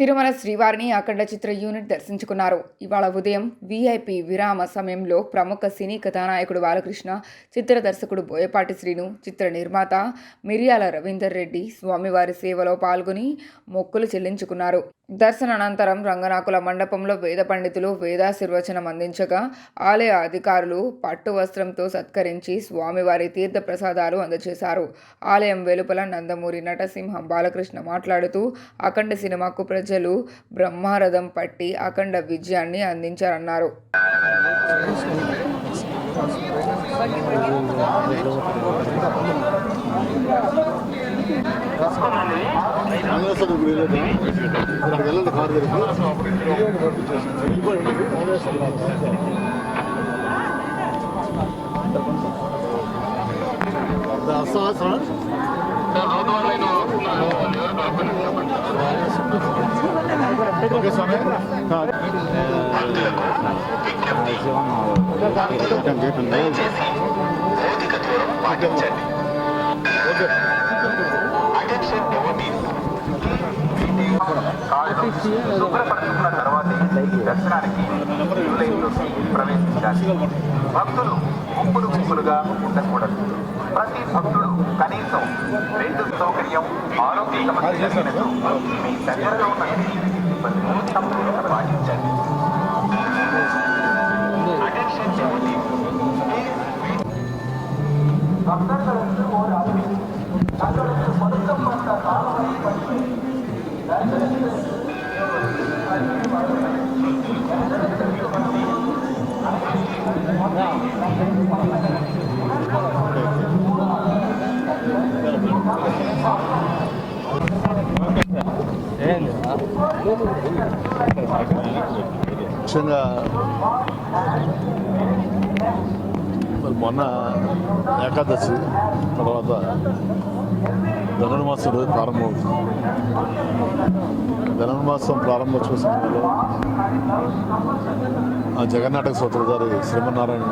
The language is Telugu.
తిరుమల శ్రీవారిని అఖండ చిత్ర యూనిట్ దర్శించుకున్నారు. ఇవాళ ఉదయం వీఐపీ విరామ సమయంలో ప్రముఖ సినీ కథానాయకుడు బాలకృష్ణ చిత్ర దర్శకుడు బోయపాటి శ్రీను చిత్ర నిర్మాత మిరియాల రవీందర్ రెడ్డి స్వామివారి సేవలో పాల్గొని మొక్కులు చెల్లించుకున్నారు. దర్శనానంతరం రంగనాకుల మండపంలో వేద పండితులు వేదాశీర్వచనం అందించగా ఆలయ అధికారులు పట్టు వస్త్రంతో సత్కరించి స్వామివారి తీర్థ ప్రసాదాలు అందజేశారు. ఆలయం వెలుపల నందమూరి నటసింహం బాలకృష్ణ మాట్లాడుతూ అఖండ సినిమాకు ప్రజ ప్రజలు బ్రహ్మారథం పట్టి అఖండ విజయాన్ని అందించారన్నారు. ఆంధ్రప్రదేశ్ గుడి లేదు అక్కడికి వెళ్ళండి కార్ దగ్గరికి అసలు ఓకే స్వామి ఓకే శుభ్రపరచుకున్న తర్వాతే దర్శనానికి క్యూ లైన్లోకి ప్రవేశించాలి భక్తులు గుంపులు గుంపులుగా ఉండకూడదు. ప్రతి భక్తుడు కనీసం రెండు సౌకర్యం ఆరోగ్య సమస్య మీ దగ్గరలో ఉన్న ఇబ్బందులు పాటించండి. భక్తர்களுக்கு ஒரு அறிவு ముఖ్యంగా మరి మొన్న ఏకాదశి తర్వాత ధనుర్మాసం రోజు ప్రారంభమవుతుంది ధనుర్మాసం ప్రారంభోత్సవ సమయంలో ఆ జగన్నాటక సూత్రధారి శ్రీమన్నారాయణ